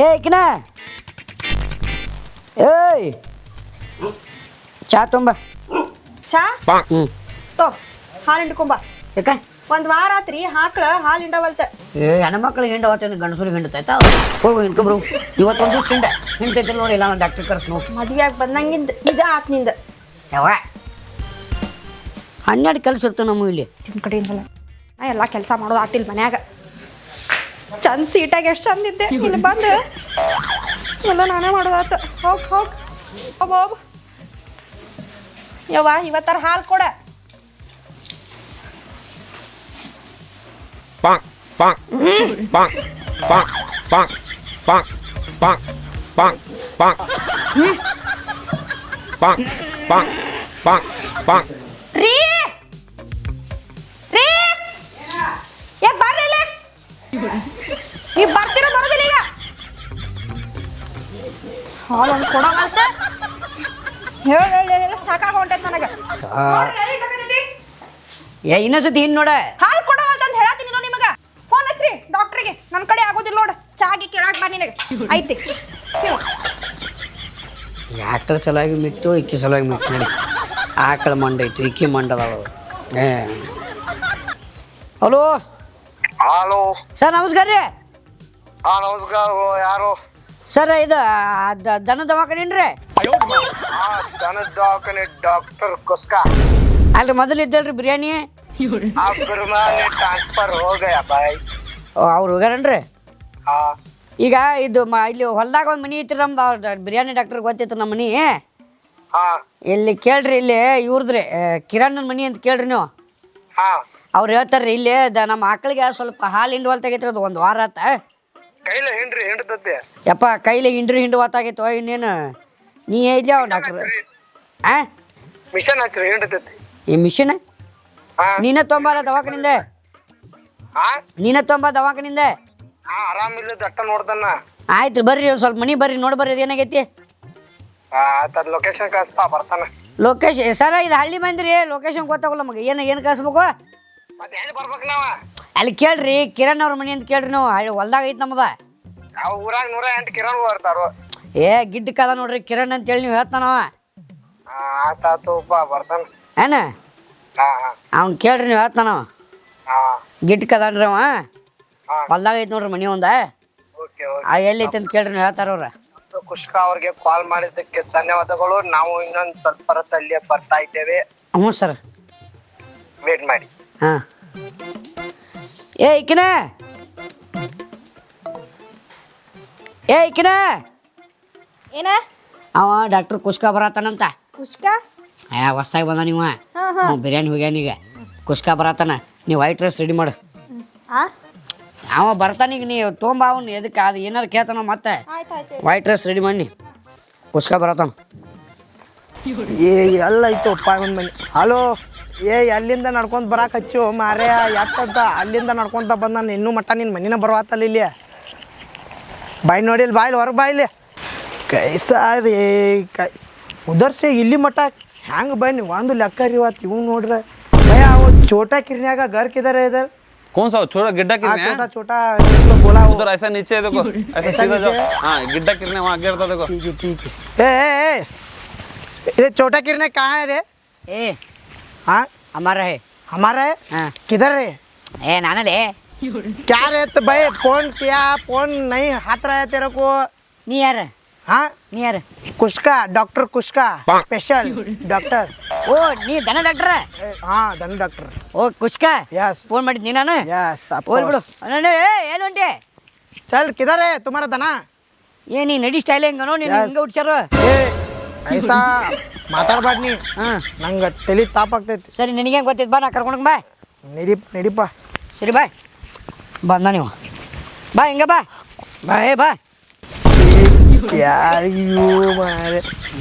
ಏ ಕಿನ. ಏಯ್. ಚಾ ತುಂಬ. ಚಾ? ಹ್ಞೂ ತೋ ಹಾಲು ಹಿಂಡ್ಕೊಂಬ ಯಾಕ? ಒಂದ್ ವಾರ ಆತ್ರಿ ಹಾಕ್ಳ ಹಾಲು ಹಿಂಡವಲ್ತ ಏ ಹೆಣ್ಮಕ್ಳಿಗೆ ಹಿಂಡ ಅವತ್ತೇನು ಗಂಡಸರಿಗೆ ಹಿಂಡತೈತಾ ಹೋಗು ಹಿಂಡ್ಕೊಂಬ್ರು. ಇವತ್ತೊಂದು ದಿವ್ಸ ಹಿಂಡ. ಹಿಂಡ್ತೈತಿ ನೋಡಿ ಇಲ್ಲ ಒಂದು ಡಾಕ್ಟರ್ ಕರ್ಸ್ ನೋಡಿ ಮದ್ವೆಯಾಗಿ ಬಂದಂಗಿಂದ ಇದ ಆತ್ನಿಂದ ಯಾವ ಹನ್ನೆರಡು ಕೆಲಸ ಇರ್ತವೆ ನಮ್ಮ ಇಲ್ಲಿ ನಿನ್ ಕಡೆಯಿಂದಲ್ಲ ನಾ ಎಲ್ಲ ಕೆಲಸ ಮಾಡೋದು ಆತಿಲ್ ಮನ್ಯಾಗ. ಚಂದ ಸೀಟಾಗ ಎಷ್ಟು ಚಂದಿದ್ದೆ ಇಲ್ಲಿ ಬಂದು ಎಲ್ಲ ನಾನೇ ಮಾಡೋದಾತ. ಹೋಗ್ ಹೋಗ್. ಅಬ್ಬ ಯವ್ವ ಇವತ್ತಾರ ಹಾಲು ಕೊಡ. ಪಾಂಕ್ ಪಾಂಕ್ ಪಾಂಕ್ ಪಾಂಕ್ ಪಾಂಕ್ ಪಾಂಕ್ ಪಾಂಕ್ ಪಾಂಕ್ ಪಾಂಕ್. ಪಾಂಕ್ ಪಾಂಕ್ ಪಾಂಕ್ ಪಾಂಕ್ ಪಾಂಕ್. ನೀವ್ ಬರ್ತೀರ ಬರೋದಿಲ್ಲ ಈಗ ಹಾಲು ಒಂದು ಕೊಡವಂತ ಹೇಳಿ ಹೇಳಿ ಹೇಳಿ ಸಾಕಾಗ ಹೊಂಟೈತೆ ನನಗೆ. ಏ ಇನ್ನೊಂದ್ಸತಿ ಇನ್ ನೋಡ. ಹಾಲು ಕೊಡವಂತ ಅಂತ ಹೇಳತ್ತೀನಿ ನಿಮಗ. ಫೋನ್ ಡಾಕ್ಟ್ರಿಗೆ ನನ್ನ ಕಡೆ ಆಗೋದಿಲ್ಲ ನೋಡು. ಚಾಗಿ ಕೇಳಾಕ ಬಾ ನಿನಗೆ. ಐತಿ. ಆಕಳ ಸಲುವಾಗಿ ಮಿಕ್ತು ಇಕ್ಕಿ ಸಲುವಾಗಿ ಮಿತ್ತು ನೋಡಿ. ಆಕಳ ಮಂಡ ಇತ್ತು ಇಕ್ಕಿ ಮಂಡ ಅದಾವ ಏ. ಹಲೋ? ಹಲೋ. ಸರ್ ನಮಸ್ಕಾರ ರೀ. ಹಾ ನಮಸ್ಕಾರ ಯಾರು? ಸರ್ ಇದು ದ- ದನ ದವಾಖಾನೇನ್ರಿ ಹಾ ದನದ ದವಾಖಾನೆ ಡಾಕ್ಟರ್ ಕುಸ್ಕಾ. ಅಲ್ರಿ ಮೊದಲು ಇದ್ದಲ್ರಿ ಬಿರಿಯಾನಿ? ಆ ಬಿರ್ಮಾನಿ ಟ್ರಾನ್ಸ್ಫರ್ ಹೋಗಯ ಬಾಯ್? ಓ, ಅವ್ರು ಹೋಗ್ಯಾರನ್ರಿ? ಹಾ. ಈಗ ಇದು ಮ ಇಲ್ಲಿ ಹೊಲ್ದಾಗ ಒಂದು ಮನಿ ಐತ್ರಿ ನಮ್ದು ಅವ್ರ ಬಿರಿಯಾನಿ ಡಾಕ್ಟರ್ ಗೊತ್ತಿತ್ತು ನಮ್ಮ ಮನಿ. ಹಾ. ಇಲ್ಲಿ ಕೇಳ್ರಿ ಇಲ್ಲಿ ಇವ್ರದ್ರಿ ಕಿರಣ್ ಮನಿ ಅಂತ ಕೇಳ್ರಿ ನೀವು. ಹಾ. ಅವ್ರು ಹೇಳ್ತಾರ್ರಿ ಇಲ್ಲಿ ದ ನಮ್ಮ ಆಕಳಿಗೆ ಸ್ವಲ್ಪ ಹಾಲು ಹಿಂಡುವಲ್ ತೆಗೈತ್ರಿ ಅದು ಒಂದು ವಾರ ಆತ. ಕೈಲ ಹಿಂಡ್ರಿ ಹಿಂಡ್ತತಿ ಯಪ್ಪ ಕೈಲಿ ಹಿಂಡ್ರಿ ಹಿಂಡು ಹೊತ್ತಾಗೈತೋ ಇನ್ನೇನು? ನೀ ಇದ್ಯಾ ಡಾಕ್ಟ್ರ್ ಆ? ಮಿಷನ್ ಹಚ್ರಿ ಹಿಂಡ್ತತಿ ಈ ಮಿಷನ್? ಹಾ. ನೀನ ತೊಂಬಾರ ದವಾಖಾನಿಂದ? ಹಾ? ನೀನ ತೊಂಬ ದವಾಖಾನಿಂದ? ಹಾ ಆರಾಮಿಲ್ಲ ದಟ್ಟ ನೋಡ್ದನ್ನ. ಆಯ್ತು ಬರ್ರಿ ಒಂದ್ ಸ್ವಲ್ಪ ಮನಿ ಬರ್ರಿ ನೋಡಿ ಬರ್ರಿ ಅದೇನಾಗೈತಿ? ಆತದ ಲೊಕೇಶನ್ ಕಳ್ಸಪ್ಪ ಬರ್ತಾನ. ಲೊಕೇಶನ್ ಸರ ಇದು ಹಳ್ಳಿ ಮಂದಿರಿ ಲೊಕೇಶನ್ ಗೊತ್ತಾಗಲ್ಲ ನಮಗೆ ಏನು ಏನು ಕಳ್ಸ್ಬೇಕು? ಮತ್ತೆ ಎಲ್ಲಿ ಬರ್ಬೇಕು ನಾವ? ಅಲ್ಲಿ ಕೇಳ್ರಿ ಕಿರಣ್ ಅವ್ರ ಮನಿ ಅಂತ ಕೇಳ್ರಿ ನೀವು. ಅಲ್ಲಿ ಹೊಲ್ದಾಗ ಐತಿ ನಮ್ದ. ಊರಾಗ ನೂರ ಎಂಟು ಕಿರಣ್ ಬರ್ತಾರು. ಏ ಗಿಡ್ಡ ಕದ ನೋಡ್ರಿ ಕಿರಣ್ ಅಂತೇಳಿ ನೀವು ಹೇಳ್ತಾನವ ಆತಾತುಪ್ಪ ಬರ್ತಾನ. ಏನ? ಹಾ ಹಾ. ಅವನು ಕೇಳ್ರಿ ನೀವು ಹೇಳ್ತಾನವ ಹಾ. ಗಿಡ್ಡ ಕದಾನ್ರಿ ಅವ. ಹೊಲ್ದಾಗ ಐತಿ ನೋಡ್ರಿ ಮನಿ ಒಂದ. Okay okay. ಆ ಎಲ್ಲಿ ಐತಿ ಅಂತ ಕೇಳ್ರಿ ನೀವು ಹೇಳ್ತಾರ ಅವ್ರ. ಕುಷ್ಕಾ ಅವ್ರಿಗೆ ಕಾಲ್ ಮಾಡಿದ್ದಕ್ಕೆ ಧನ್ಯವಾದಗಳು. ನಾವು ಇನ್ನೊಂದು ಸ್ವಲ್ಪ ಅಲ್ಲಿ ಬರ್ತಾ ಇದ್ದೇವೆ. ಹ್ಞೂ ಸರ್. ವೇಟ್ ಮಾಡಿ. ಹಾಂ. ಏ ಇಕಿನ ಏ ಇಕಿನ ಏನ? ಅವ ಡಾಕ್ಟರ್ ಕುಸ್ಕ ಬರತ್ತಾನಂತ. ಕುಷ್ಕ? ಏ ಹೊಸ್ದಾಗಿ ಬಂದ ನೀವು ಅವ್ನು ಬಿರಿಯಾನಿ ಹೋಗ್ಯಾನೀಗ ಕುಸ್ಕ ಬರತ್ತಾನ. ನೀವು ವೈಟ್ ರೈಸ್ ರೆಡಿ ಮಾಡು. ಆ? ಅವ ಬರ್ತಾನೀಗ ನೀವು ತೊಂಬ ಅವ್ನು ಎದಕ್ಕೆ ಅದು ಏನಾರು ಕೇಳ್ತಾನ ಮತ್ತೆ. ಆಯ್ತು ಆಯ್ತು ವೈಟ್ ರೈಸ್ ರೆಡಿ ಮಾಡಿ ಕುಸ್ಕ ಬರತ್ತಾನ. ಏ ಎಲ್ಲೈತಪ್ಪ ಒಂದು ಮನೆ ಹಲೋ? ಏ ಅಲ್ಲಿಂದ ನಡ್ಕೊಂತ ಬರಾಕ್ ಹಚ್ಚು ಮಾರೇ ಎಟ್ಟದ ಅಲ್ಲಿಂದ ನಡ್ಕೊಂತ ಬಂದ ನಾನು ಇನ್ನೂ ಮಟ್ಟ ನಿನ್ನ ಮನಿನ ಬರುವತ್ತಲ್ಲ ಇಲ್ಲಿ ಬಾಯ್ ನೋಡಿಲ್ ಬಾಯ್ಲಿ ಹೊರಗೆ ಬಾಯ್ಲಿ ಕೈಸಾರಿ ಕೈ ಉದರ್ಸೆ ಇಲ್ಲಿ ಮಟ್ಟ ಹ್ಯಾಂಗೆ ಬಾಯ್ ನೀವು ಒಂದು ಲೆಕ್ಕ ರೀ ಇವತ್ತು ಇವ್ ನೋಡ್ರೆ ಭಯ ಅವು ಚೋಟಾ ಕಿರ್ನ್ಯಾಗ ಗರ್ಕಿದಾರೆ ಇದಾರೆ कौन सा छोटा गिड्ढा ಆ किरने ಚೋಟಾ ಚೋಟಾ इसको बोला वो उधर ऐसा नीचे है देखो ऐसा सीधा जाओ हाँ गिड्ढा किरने वहाँ गिरता देखो ठीक है ठीक है ए ए ए ये छोटा किरने कहाँ है रे ಏ हाँ ಅಮಾರ ಹೇ हमारा है ಹಾಂ किधर है ಏ ನಾನಲ್ಲೇ क्या रे तो भाई फोन किया फोन नहीं हाथ रहा है तेरे को ನೀ ಯಾರು हाँ ನೀ ಯಾರು कुशका डॉक्टर कुशका स्पेशल डॉक्टर ಓ ನೀ ದನ ಡಾಕ್ಟ್ರ ए, हाँ धन डॉक्टर ಓ ಕುಸ್ಕ यस ಫೋನ್ ಮಾಡಿದ್ನಿ ನಾನು यस ಹೋಲ್ ಬಿಡು ಅಣ್ಣ, ಏ ಏನು ಹೊಂಟೆ चल किधर है तुम्हारा धना ಏ ನೀ ನಡಿ ಸ್ಟೈಲ್ ಹೆಂಗನೋ ನೀನು Yes. ಹಿಂಗೆ ಹುಡ್ಸ್ಯಾರು ए ऐसा ಮಾತಾಡ್ಬಾರ್ದು ಹಾಂ ನಂಗೆ ತಲೆ ತಾಪಾಗ್ತೈತಿ ಸರಿ ನಿನಗೆ ಹೆಂಗೆ ಗೊತ್ತೈತೆ? ಬಾ ನಾ ಕರ್ಕೊಂಡು ಬಾ. ನಡಿ ನಡಿಪ್ಪ. ಸರಿ ಬಾಯ್ ಬಂದ ನೀವು. ಬಾ ಹಿಂಗ ಬಾ. ಬಾ ಏ ಬಾ. ಯಾರಿಗೂ ಮಾರೆ.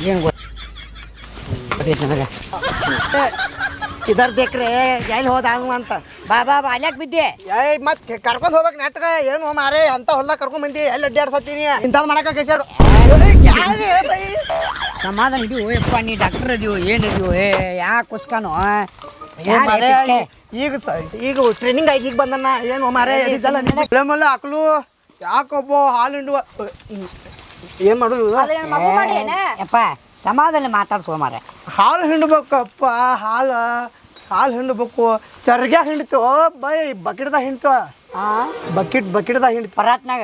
ಏನು ಗೊತ್ತೈತೆ ನನಗೆ. ಕಿದರ್ ದೇಕ್ರೆ ಎಲ್ಲಿ ಹೋದ ಹಂಗ ಅಂತ. ಬಾ ಬಾ ಬಾ ಅಲ್ಯಾಕೆ ಬಿದ್ದೆ? ಏಯ್ ಮತ್ತೆ ಕರ್ಕೊಂಡ್ ಹೋಗ್ಬೇಕು ನಾಟಕ? ಏನು ಮಾರೇ? ಅಂತ ಹೊಲ್ದಾಗ ಕರ್ಕೊಂಡ್ ಬಂದಿ. ಎಲ್ಲಿ ಅಡ್ಡಾಡ್ಸತ್ತೀನಿ ಇಂಥದ್ದು ಮಾಡಕ ಕಳ್ಸ್ಯಾರು ಯಾರೇ ಬೈ ಸಮಾಧಾನ ಹಿಡಿಯೋ ಯಪ್ಪ ನೀ ಡಾಕ್ಟರ್ ಇದೀವೋ ಏನು ಇದೀವೋ ಏ ಯಾಕೆ ಕುಸ್ಕಾನೋ ಏ ಈಗ ಸ- ಈಗ ಟ್ರೈನಿಂಗ್ ಆಗಿ ಈಗ ಬಂದನ್ನ ಏನು ಮಾರೇ ಫಿಲಮಲ್ಲ ಹಾಕ್ಲು ಯಾಕೊಬ್ಬ ಹಾಲು ಹಿಂಡುವ ಏನು ಮಾಡೋದು? ಅದೇನ್ ಮಗು ಮಾಡಿ ಏನ? ಯಪ್ಪ ಸಮಾಧಾನ ಮಾತಾಡ್ಸೋ ಮಾರ. ಹಾಲು ಹಿಂಡ್ಬೇಕಪ್ಪ ಹಾಲು ಹಾಲು ಹಿಂಡ್ಬೇಕು. ಚರ್ಗ್ಯಾಗ ಹಿಂಡ್ತು ಬೈ ಬಕೆಟ್ದಾಗ ಹಿಂಡ್ತು ಆ? ಬಕೆಟ್ ಬಕೆಟ್ದಾಗ ಹಿಂಡ್ತು ಪರಾತ್ನಾಗ?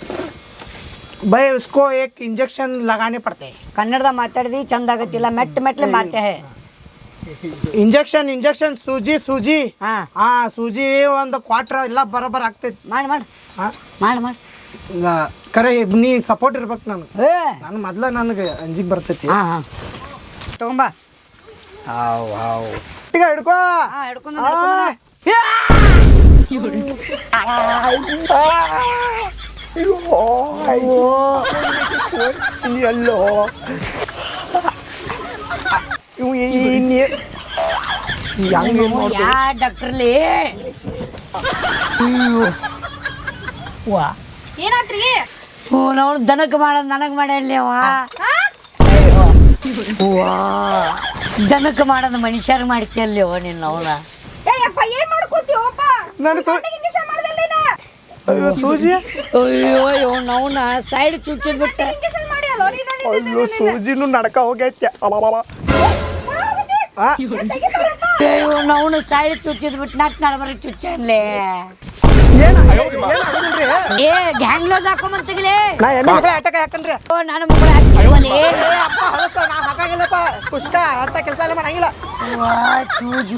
ಬೈ ಉಸ್ಕೋ ಏಕ್ ಇಂಜೆಕ್ಷನ್ ಲಗಾನೆ ಪಡ್ತೆ ಕನ್ನಡದಾಗ ಮಾತಾಡಿದಿ ಚಂದ ಆಗತ್ತಿಲ್ಲ ಮೆಟ್ಟ ಮೆಟ್ಲೆ ಮಾಡ್ತೆ ಹೇ ಇಂಜೆಕ್ಷನ್ ಇಂಜೆಕ್ಷನ್ ಸೂಜಿ ಸೂಜಿ ಹಾ ಆ ಸೂಜಿ ಒಂದು ಕ್ವಾಟ್ರ ಎಲ್ಲ ಬರೋಬ್ಬರ ಆಗ್ತೈತಿ ಮಾಡಿ ಮಾಡಿ ಹಾ ಮಾಡಿ ಮಾಡಿ ಕರೆ ನೀ ಸಪೋರ್ಟ್ ಇರ್ಬೇಕು ನನಗೆ ಏ ನಾನು ಮೊದ್ಲ ನನಗೆ ಅಂಜಿಗೆ ಬರ್ತೈತಿ ಹಾ ಹಾ ತಗೊಂಬ ಹಾವ್ ಹಾವ್ ಈಗ ಹಿಡ್ಕೋ ಹಿಡ್ಕೊಂಡು ಆ! ಯಾ! ಆ! ಆ! ಅಯ್ಯೋ, ಅಯ್ಯೋ. ಎಲ್ಲೋ ಇವು ಇನ್ನೇ ಹೆಂಗೆ ನೋಡ್ತೀವಿ ಯಾ ಡಾಕ್ಟ್ರಲ್ಲಿ ವಾ ಏನಾತ್ರಿ ಹ್ಞೂ ನಾವು ದನಕ್ಕೆ ಮಾಡೋದು ನನಗೆ ಮಾಡಲ್ಲಿ ಅವ. ವಾ ದನಕ್ಕೆ ಮಾಡೋದು ಮನುಷ್ಯರು ಮಾಡ್ತಿಯಲ್ಲಿ ನೀನು ನಿನ್ನ ಅವನ? ಏ ಯಪ್ಪ ಏನ್ ಮಾಡ್ಕೋತೀವಪ್ಪ ಅಯ್ಯೋ ಸೂಜಿ. ಅಯ್ಯೋ ಅಯ್ಯೋ ನೌನ ಸೈಡ್ ಚುಚ್ಚಿ ಬಿಟ್ಟ. ನೀನು ಅಯ್ಯೋ ಸೂಜಿನೂ ನಡಕ ಹೋಗೈತೆ. ಅಯ್ಯೋ ಅವನು ಸೈಡ್ ಚುಚ್ಚಿದ್ ಬಿಟ್ಟು ನಟ್ ನಡಬರಿ ಚುಚ್ಚನ್ಲೆ ಏನ್ ಏನ್ ಆಗೋದಿಲ್ರಿ? ಏ ಗ್ಯಾಂಗ್ ಲೋಸ್ ಹಾಕೊಂಬಂತಿಗ್ಲೇ ನಾ ಆಟಕ ಯಾಕನ್ರಿ ಓ ನಾನು ಮಗಳ ಹಾಕ್ತಿಲ್ವಲ್ಲಿ ಏ ಅಪ್ಪ ಹೊಲಕ್ಕ ನಾ ಹಾಕಾಗಿಲ್ಲಪ್ಪ. ಪುಷ್ಟ ಅಂತ ಕೆಲಸ ಎಲ್ಲ ಮಾಡಂಗಿಲ್ಲ. ವಾ ಚೂಜು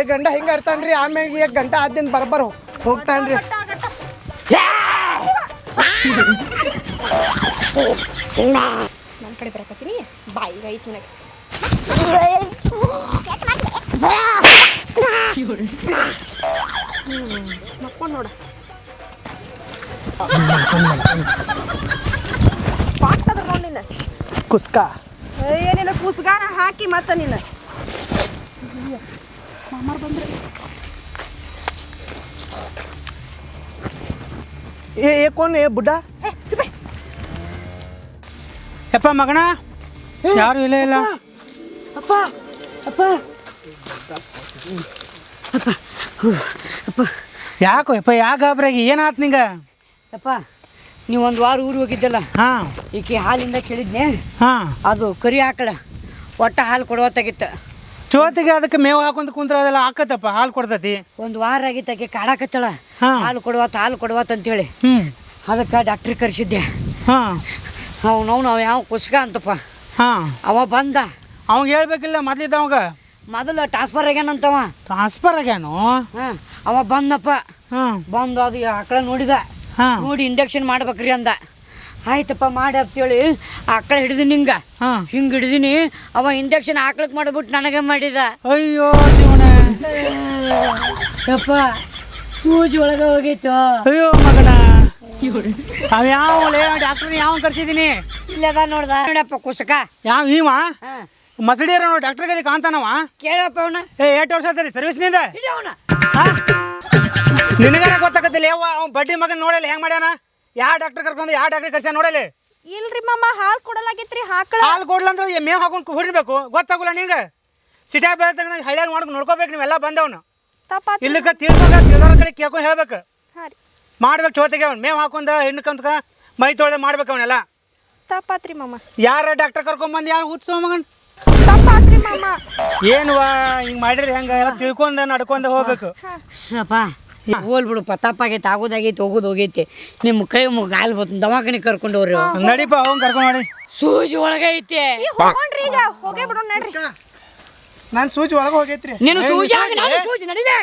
ಏಕ್ ಹಿಂಗೆ ಗಂಟ ಹಿಂಗ ಇರ್ತಾನ್ರಿ ಆಮ್ಯಾಗ ಏಕ್ ಗಂಟ ಆದ್ದಿಂದ ಬರಬರ್ ಹೋಗ್ತಾನ್ರಿ. ನನ್ನ ಕಡೆ ಬರಕತ್ತೀನಿ. ಬಾಯಿ ಐತ್ ನನಗೆ. ಮಕ್ಕೊಂಡು ನೋಡ. ನೋಡಿ ನಿನ್ನ. ಕುಸ್ಕ. ಏನಿಲ್ಲ ಕುಸ್ಕಾರ ಹಾಕಿ ಮತ್ತ ನಿನ್ನ. ಮಾಮಾರ್ ಬಂದ್ರೆ. ಏ ಏ ಕೋನ್ ಏ ಬುಡ್ಡ? ಯಪ್ಪ ಮಗನ ಯಾರು ಇಲ್ಲ ಇಲ್ಲ? ಅಪ್ಪ ಅಪ್ಪ ಯಾಕೋ ಯಪ್ಪ ಯಾಕೆ ಗಾಬ್ರಾಗಿ? ಏನಾತ್ ನಿಂಗ? ಅಪ್ಪ ನೀವು ಒಂದು ವಾರ ಊರಿಗೆ ಹೋಗಿದ್ದಲ್ಲ? ಹಾಂ. ಈಕೆ ಹಾಲಿಂದ ಕೇಳಿದ್ನೆ. ಹಾಂ. ಅದು ಕರಿ ಆಕಳ ಒಟ್ಟ ಹಾಲು ಕೊಡುವತ್ತಾಗಿತ್ತು. ಚೋತಿಗೆ ಅದಕ್ಕೆ ಮೇವು ಹಾಕೊಂಡು ಕುಂತ್ರ ಅದೆಲ್ಲ ಹಾಕತ್ತಪ್ಪ ಹಾಲು ಕೊಡ್ತತಿ. ಒಂದು ವಾರ ಆಗಿತ್ತು ಆಕೆ ಕಾಡಾಕತ್ತಳ ಹಾ. ಹಾಲು ಕೊಡುವತ್ತ ಹಾಲು ಕೊಡುವತ್ತ ಅಂತೇಳಿ. ಹ್ಞೂ ಅದಕ್ಕೆ ಡಾಕ್ಟ್ರಿಗೆ ಕರೆಸಿದ್ದೆ. ಹಾಂ. ಅವ ಯಾವ ಕುಸ್ಕ ಅಂತಪ್ಪ. ಹಾಂ. ಅವ ಬಂದ. ಅವಂಗ ಹೇಳ್ಬೇಕಿಲ್ಲ ಮೊದ್ಲಿದ್ದ ಅವಾಗ? ಮೊದಲು ಟ್ರಾನ್ಸ್ಫರ್ ಆಗ್ಯಾನಂತವ ಟ್ರಾನ್ಸ್ಫರ್ ಆಗ್ಯಾನು? ಹಾಂ. ಅವ ಬಂದಪ್ಪ. ಹಾಂ. ಬಂದು ಅದು ಆಕಳ ನೋಡಿದ. ಹಾಂ. ನೋಡಿ ಇಂಜೆಕ್ಷನ್ ಮಾಡ್ಬೇಕ್ರಿ ಅಂದ. ಆಯ್ತಪ್ಪ ಮಾಡಿ ಅಂತೇಳಿ ಆಕಳ ಹಿಡಿದಿನಿ ಹಿಂಗ. ಹಿಂಗೆ ಹಿಡಿದಿನಿ. ಅವ ಇಂಜೆಕ್ಷನ್ ಆಕಳಕ್ಕೆ ಮಾಡ್ಬಿಟ್ಟು ನನಗೆ ಮಾಡಿದ. ಅಯ್ಯೋ ಶಿವನ ಯಪ್ಪ ಸೂಜಿ ಒಳಗೆ ಹೋಗಿತ್ತು ಅಯ್ಯೋ ಮಗನ. ಅವ ಯಾವ ಡಾಕ್ಟರ್ ಯಾವ ಕರ್ಸಿದೀನಿ? ಇಲ್ಲದ ನೋಡ್ದ ನೋಡಪ್ಪ ಕುಸಕ. ಯಾವ ನೀವ? ಮಸಡಿ ಮಸಡಿಯರ ನೋಡಿ ಡಾಕ್ಟರ್ ಗದಿ ಕಾಂತಾನವ ಕೇಳಪ್ಪ ಅವನ. ಏ ಎಷ್ಟು ವರ್ಷ ಆತರಿ ಸರ್ವಿಸ್ನಿಂದ ನಿನಗನ ಗೊತ್ತಾಗತ್ತಿಲ್ಲ ಯಾವ ಅವ್ನ ಬಡ್ಡಿ ಮಗನ್ ನೋಡಲ್ಲ ಹೆಂಗ್ ಮಾಡ್ಯಾನ? ಯಾವ ಡಾಕ್ಟರ್ ಕರ್ಕೊಂಡು ಯಾವ ಡಾಕ್ಟರ್ ಕರ್ಸ ನೋಡಲಿ ಇಲ್ರಿ ಮಮ್ಮ ಹಾಲು ಕೊಡಲಾಗೈತ್ರಿ ಹಾಕಳ. ಹಾಲು ಕೊಡ್ಲಂದ್ರೆ ಅಂದ್ರೆ ಮೇವ್ ಹಾಕೊಂಡು ಹುಡಿಬೇಕು ಗೊತ್ತಾಗಲ್ಲ ನಿಂಗೆ? ಸಿಟ್ಯಾಗ ಬೆಳೆದಾಗ ಹಳ್ಳಿಯಾಗ ಮಾಡ್ಕೊಂಡು ನೋಡ್ಕೋಬೇಕು ನೀವೆಲ್ಲ ಬಂದವನು. ತಪ್ಪ ಇಲ್ಲಕ್ಕೆ ತಿಳ್ಕೊಕ ತಿಳಿದವ್ರ ಕಡೆ ಕೇಳ್ಕೊಂಡು ಹೇಳ್ಬೇಕು. ಮಾಡ್ಬೇಕು ಚೋತಿಗೆ ಅವ್ನು. ಮೇವು ಹಾಕೊಂಡ ಹೆಣ್ಣು ಕಂತ್ಕ ಮೈ ತೊಳೆದ ಮಾಡ್ಬೇಕು ಅವನೆಲ್ಲ. ತಪ್ಪಾತ್ರಿ ಮಾಮ. ಯಾರ ಡಾಕ್ಟರ್ ಕರ್ಕೊಂಬಂದು ಯಾರು ಹುಚ್ಚು ಮಗನ್ ತಪ್ಪಾತ್ರಿ ಮಾಮ. ಏನುವ ಹಿಂಗೆ ಮಾಡಿದ್ರೆ ಹೆಂಗೆ? ಎಲ್ಲ ತಿಳ್ಕೊಂಡ ನಡ್ಕೊಂಡ ಹೋಗ್ಬೇಕು. ಸಪ್ಪ ಹೋಲ್ ಬಿಡು ಪತಾಪ ಆಗೈತೆ ಆಗೋದಾಗೈತೆ ಹೋಗೋದು ಹೋಗೈತೆ. ನಿಮ್ಮ ಕೈ ಮುಗ ಗಾಲ್ ಬತ್ತು ದವಾಖಾನೆ ಕರ್ಕೊಂಡು ಹೋಗ್ರಿ ನಡಿಪ ಹೋಗಿ ಕರ್ಕೊಂಡು ನೋಡಿ ಸೂಜಿ ಒಳಗೈತೆ. ಹೋಗ್ರಿ ಈಗ ಹೋಗೇ ಬಿಡೋಣ ನಡ್ರಿ. ನಾನು ಸೂಜಿ ಒಳಗೆ ಹೋಗೈತ್ರಿ. ನೀನು ಸೂಜಿ ನಾನು ಸೂಜಿ ನಡಿಲೆ